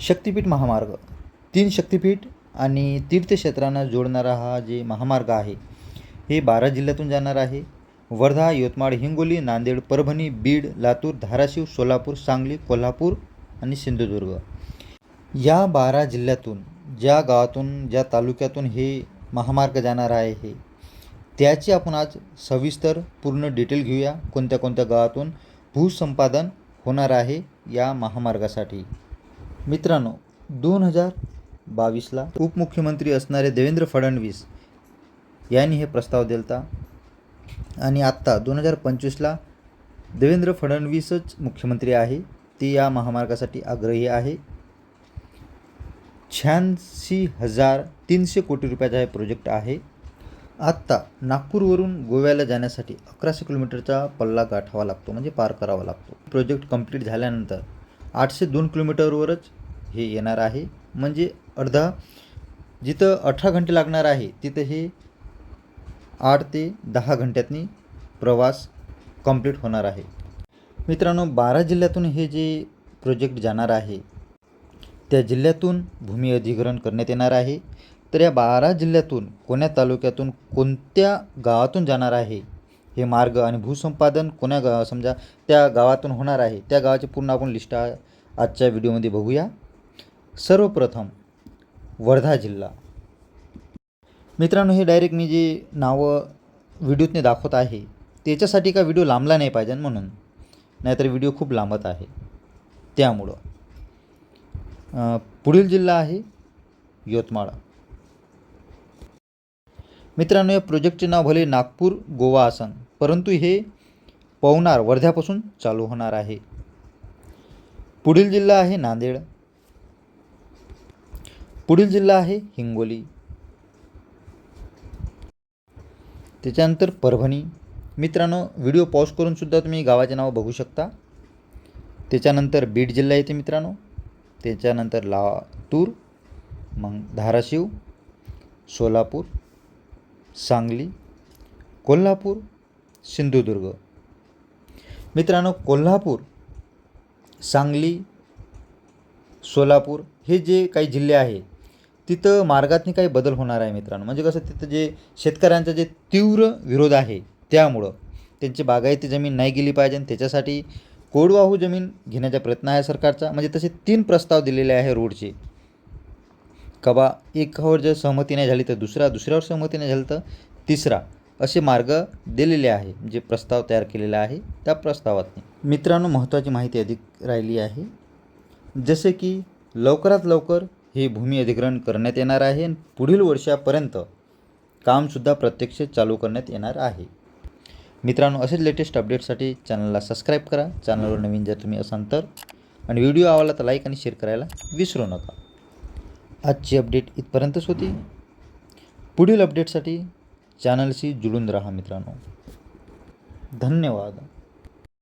शक्तिपीठ महामार्ग. तीन शक्तिपीठ आणि तीर्थक्षेत्रांना जोडणारा हा जे महामार्ग आहे हे बारा जिल्ह्यातून जाणार आहे. वर्धा यवतमाळ हिंगोली नांदेड परभणी बीड लातूर धाराशिव सोलापूर सांगली कोल्हापूर आणि सिंधुदुर्ग. या बारा जिल्ह्यातून ज्या गावातून ज्या तालुक्यातून हे महामार्ग जाणार आहे हे त्याची आपण आज सविस्तर पूर्ण डिटेल घेऊया. कोणत्या कोणत्या गावातून भूसंपादन होणार आहे या महामार्गासाठी. मित्रांनो दोन हजार बावीसला उपमुख्यमंत्री असणारे देवेंद्र फडणवीस यांनी हे प्रस्ताव दिलता. आणि आत्ता दोन हजार पंचवीसला देवेंद्र फडणवीसच मुख्यमंत्री आहे. ते या महामार्गासाठी आग्रही आहे. शहाऐंशी हजार तीनशे कोटी रुपयाचा हे प्रोजेक्ट आहे. आत्ता नागपूरवरून गोव्याला जाण्यासाठी अकराशे किलोमीटरचा पल्ला गाठावा लागतो म्हणजे पार करावा लागतो. प्रोजेक्ट कंप्लीट झाल्यानंतर आठशे दोन किलोमीटरवरच हे येणार आहे. म्हणजे अर्धा जिथं अठरा घंटे लागणार आहे तिथं हे आठ ते दहा घंट्यातनी प्रवास कंप्लीट होणार आहे. मित्रांनो बारा जिल्ह्यातून हे जे प्रोजेक्ट जाणार आहे त्या जिल्ह्यातून भूमी अधिग्रहण करण्यात येणार आहे. तर या बारा जिल्ह्यातून कोण्या तालुक्यातून कोणत्या गावातून जाणार आहे हे मार्ग आणि भूसंपादन कोण्या गा समजा त्या गावातून होणार आहे त्या गावाची पूर्ण आपण लिस्ट आजच्या व्हिडिओमध्ये बघूया. सर्वप्रथम वर्धा जिल्हा. मित्रांनो हे डायरेक्ट मी जे नावं व्हिडिओतने दाखवत आहे त्याच्यासाठी का व्हिडिओ लांबला नाही पाहिजे म्हणून? नाहीतर व्हिडिओ खूप लांबत आहे. त्यामुळं. पुढील जिल्हा आहे यवतमाळ. मित्रांनो या प्रोजेक्टचे नाव भले नागपूर गोवा असन परंतु हे पवनार वर्ध्यापासून चालू होणार आहे. पुढील जिल्हा आहे नांदेड. पुढील जिल्हा आहे हिंगोली. त्याच्यानंतर परभणी. मित्रांनो व्हिडिओ पॉज करून सुद्धा तुम्ही गावाचे नाव बघू शकता. त्याच्यानंतर बीड जिल्हा येते मित्रांनो. त्याच्यानंतर लातूर मग धाराशिव सोलापूर सांगली कोल्हापूर सिंधुदुर्ग. मित्रांनो कोल्हापूर सांगली सोलापूर हे जे काही जिल्हे आहे तिथं मार्गातनी काही बदल होणार आहे मित्रांनो. म्हणजे कसं तिथं जे शेतकऱ्यांचा जे तीव्र विरोध आहे त्यामुळं त्यांची बागायती जमीन नाही गेली पाहिजे आणि त्याच्यासाठी कोरडवाहू जमीन घेण्याचा प्रयत्न आहे सरकारचा. म्हणजे तसे तीन प्रस्ताव दिलेले आहे रोडचे. कबा एकावर जर सहमती नाही झाली तर दुसरा दुसऱ्यावर सहमती नाही झाली तर तिसरा असे मार्ग दिलेले आहे. जे प्रस्ताव तयार केलेला आहे त्या प्रस्तावात मित्रांनो महत्त्वाची माहिती अधिक राहिली आहे. जसे की लवकरात लवकर हे भूमी अधिग्रहण करण्यात येणार आहे आणि पुढील वर्षापर्यंत कामसुद्धा प्रत्यक्ष चालू करण्यात येणार आहे. मित्रांनो असेच लेटेस्ट अपडेटसाठी चॅनलला सबस्क्राईब करा. चॅनलवर नवीन जर तुम्ही असाल तर. आणि व्हिडिओ आवडला तर लाईक आणि शेअर करायला विसरू नका. आजची अपडेट इथपर्यंतच होती. पुढील अपडेटसाठी चॅनलशी जुळून राहा मित्रांनो. धन्यवाद.